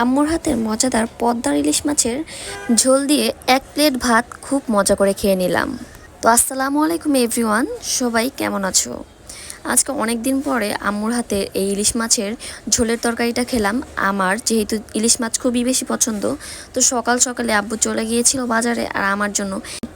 আম্মুর হাতের মজাদার পদ্মার ইলিশ মাছের ঝোল দিয়ে এক প্লেট ভাত খুব মজা করে খেয়ে নিলাম। তো আসসালামু আলাইকুম এভরিওয়ান, সবাই কেমন আছো? আজকে অনেক দিন পরে আম্মুর হাতে এই ইলিশ মাছের ঝোলের তরকারিটা খেলাম। আমার যেহেতু ইলিশ মাছ খুবই বেশি পছন্দ, তো সকাল সকালে আব্বু চলে গিয়েছিল বাজারে আর আমার জন্য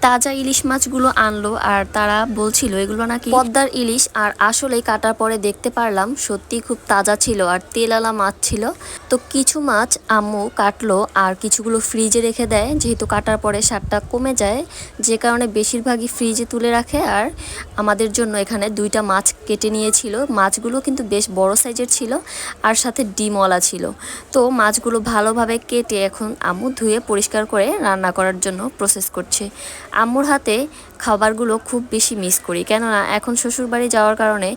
তাজা ইলিশ মাছগুলো আনলো আর তারা বলছিল, এগুলো নাকি পদ্মার ইলিশ। আর আসলেই কাটার পরে দেখতে পারলাম সত্যি খুব তাজা ছিল আর তেলালা মাছ ছিল। তো কিছু মাছ আম্মু কাটলো আর কিছুগুলো ফ্রিজে রেখে দেয়, যেহেতু কাটার পরে স্বাদটা কমে যায়, যে কারণে বেশিরভাগই ফ্রিজে তুলে রাখে। আর আমাদের জন্য এখানে দুইটা মাছ কেটে নিয়েছিল। মাছগুলো কিন্তু বেশ বড় সাইজের ছিল আর সাথে ডিমওয়ালা ছিল। তো মাছগুলো ভালোভাবে কেটে এখন আম্মু ধুয়ে পরিষ্কার করে রান্না করার জন্য প্রসেস করছে। আম্মুর হাতে খাবারগুলো খুব বেশি মিস করি। কেননা এখন শ্বশুরবাড়ি যাওয়ার কারণে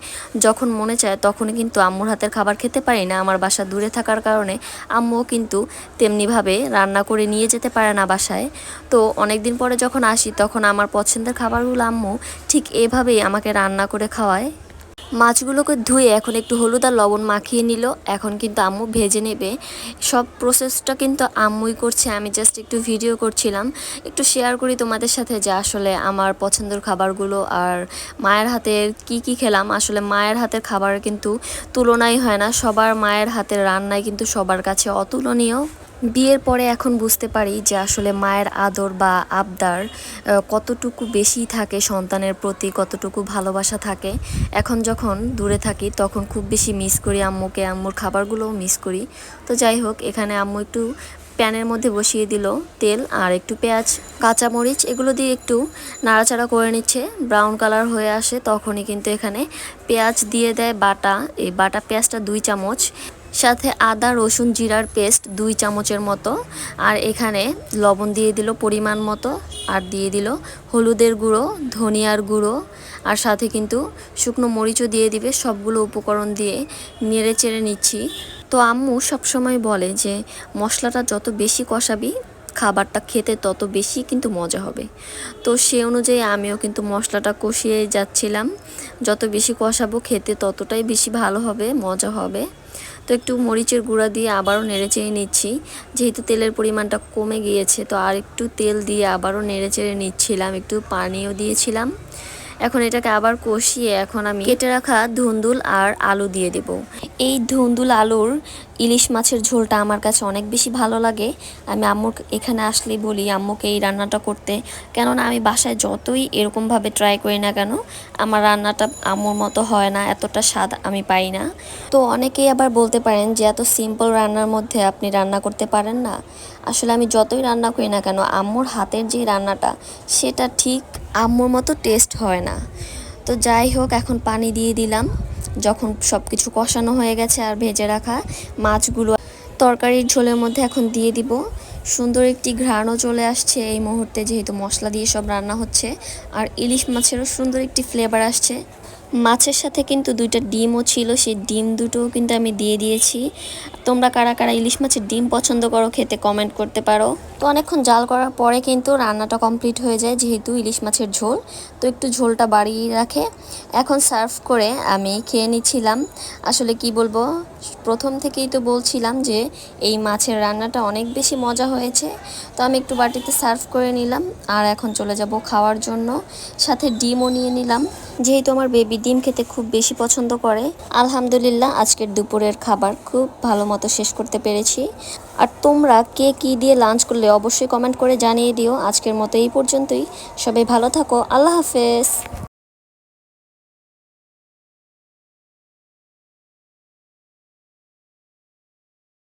যখন মনে চায় তখনই কিন্তু আম্মুর হাতের খাবার খেতে পারি না। আমার বাসা দূরে থাকার কারণে আম্মুও কিন্তু তেমনিভাবে রান্না করে নিয়ে যেতে পারে না বাসায়। তো অনেক দিন পরে যখন আসি তখন আমার পছন্দের খাবারগুলো আম্মু ঠিক এভাবেই আমাকে রান্না করে খাওয়ায়। মাছগুলোকে ধুয়ে এখন একটু হলুদ আর লবণ মাখিয়ে নিল। এখন কিন্তু আম্মু ভেজে নেবে। সব প্রসেসটা কিন্তু আম্মুই করছে, আমি জাস্ট একটু ভিডিও করছিলাম। একটু শেয়ার করি তোমাদের সাথে যে আসলে আমার পছন্দের খাবারগুলো আর মায়ের হাতের কি কি খেলাম। আসলে মায়ের হাতের খাবার কিন্তু তুলনাই হয় না, সবার মায়ের হাতের রান্নাই কিন্তু সবার কাছে অতুলনীয়। বিয়ের পরে এখন বুঝতে পারি যে আসলে মায়ের আদর বা আবদার কতটুকু বেশি থাকে সন্তানের প্রতি, কতটুকু ভালোবাসা থাকে। এখন যখন দূরে থাকি তখন খুব বেশি মিস করি আম্মুকে, আম্মুর খাবারগুলোও মিস করি। তো যাই হোক, এখানে আম্মু একটু প্যানের মধ্যে বসিয়ে দিল তেল আর একটু পেঁয়াজ, কাঁচামরিচ এগুলো দিয়ে একটু নাড়াচাড়া করে নিচ্ছে। ব্রাউন কালার হয়ে আসে তখনই কিন্তু এখানে পেঁয়াজ দিয়ে দেয় বাটা। এই বাটা পেঁয়াজটা দুই চামচ। সাথে আদা, রসুন, জিরার পেস্ট দুই চামচের মতো। আর এখানে লবণ দিয়ে দিল পরিমাণ মতো, আর দিয়ে দিল হলুদের গুঁড়ো, ধনিয়ার গুঁড়ো। আর সাথে কিন্তু শুকনো মরিচও দিয়ে দিবে, সবগুলো উপকরণ দিয়ে নেড়ে চেড়ে নিচ্ছি। তো আম্মু সবসময় বলে যে, মশলাটা যত বেশি কষাবি খাবারটা খেতে তত বেশি কিন্তু মজা হবে। তো সে অনুযায়ী আমিও কিন্তু মশলাটা কষিয়ে যাচ্ছিলাম। যত বেশি কষাবো খেতে ততটাই বেশি ভালো হবে, মজা হবে। তো একটু মরিচের গুঁড়া দিয়ে আবারও নেড়ে চেড়ে নিচ্ছি। যেহেতু তেলের পরিমাণটা কমে গিয়েছে, তো আর একটু তেল দিয়ে আবারও নেড়ে চেড়ে নিচ্ছিলাম, একটু পানিও দিয়েছিলাম। এখন এটাকে আবার কষিয়ে এখন আমি কেটে রাখা ধুন্দুল আর আলু দিয়ে দেব। এই ধুন্দুল আলুর ইলিশ মাছের ঝোলটা আমার কাছে অনেক বেশি ভালো লাগে। আমি আম্মুর এখানে আসলে বলি, আম্মুকে এই রান্নাটা করতে। কেননা আমি বাসায় যতই এরকমভাবে ট্রাই করি না কেন, আমার রান্নাটা আম্মুর মতো হয় না, এতটা স্বাদ আমি পাই না। তো অনেকেই আবার বলতে পারেন যে, এত সিম্পল রান্নার মধ্যে আপনি রান্না করতে পারেন না। আসলে আমি যতই রান্না করি না কেন, আম্মুর হাতের যে রান্নাটা, সেটা ঠিক আম্মুর মতো টেস্ট হয় না। তো যাই হোক, এখন পানি দিয়ে দিলাম। যখন সব কিছু কষানো হয়ে গেছে আর ভেজে রাখা মাছগুলো, তরকারির ঝোলের মধ্যে এখন দিয়ে দিব। সুন্দর একটি ঘ্রাণও চলে আসছে এই মুহূর্তে, যেহেতু মশলা দিয়ে সব রান্না হচ্ছে। আর ইলিশ মাছেরও সুন্দর একটি ফ্লেভার আসছে। মাছের সাথে কিন্তু দুইটা ডিমও ছিল, সেই ডিম দুটোও কিন্তু আমি দিয়ে দিয়েছি। তোমরা কারা কারা ইলিশ মাছের ডিম পছন্দ করো খেতে কমেন্ট করতে পারো। তো অনেকক্ষণ জাল করার পরে কিন্তু রান্নাটা কমপ্লিট হয়ে যায় যেহেতু ইলিশ মাছের ঝোল। তো একটু ঝোলটা বাড়িয়ে রাখে। এখন সার্ভ করে আমি খেয়ে নিচ্ছিলাম। আসলে কি বলব, প্রথম থেকেই তো বলছিলাম যে এই মাছের রান্নাটা অনেক বেশি মজা হয়েছে। তো আমি একটু বাটিতে সার্ভ করে নিলাম। আর এখন চলে যাব খাওয়ার জন্য। সাথে ডিমও নিয়ে নিলাম। যেহেতু আমার বেবি ডিম খেতে খুব বেশি পছন্দ করে। আলহামদুলিল্লাহ, আজকের দুপুরের খাবার খুব ভালো মতো শেষ করতে পেরেছি। আর তোমরা কে কী দিয়ে লাঞ্চ করলে অবশ্যই কমেন্ট করে জানিয়ে দিও। আজকের মতো এই পর্যন্তই। সবাই ভালো থাকো। আল্লাহ হাফেজ।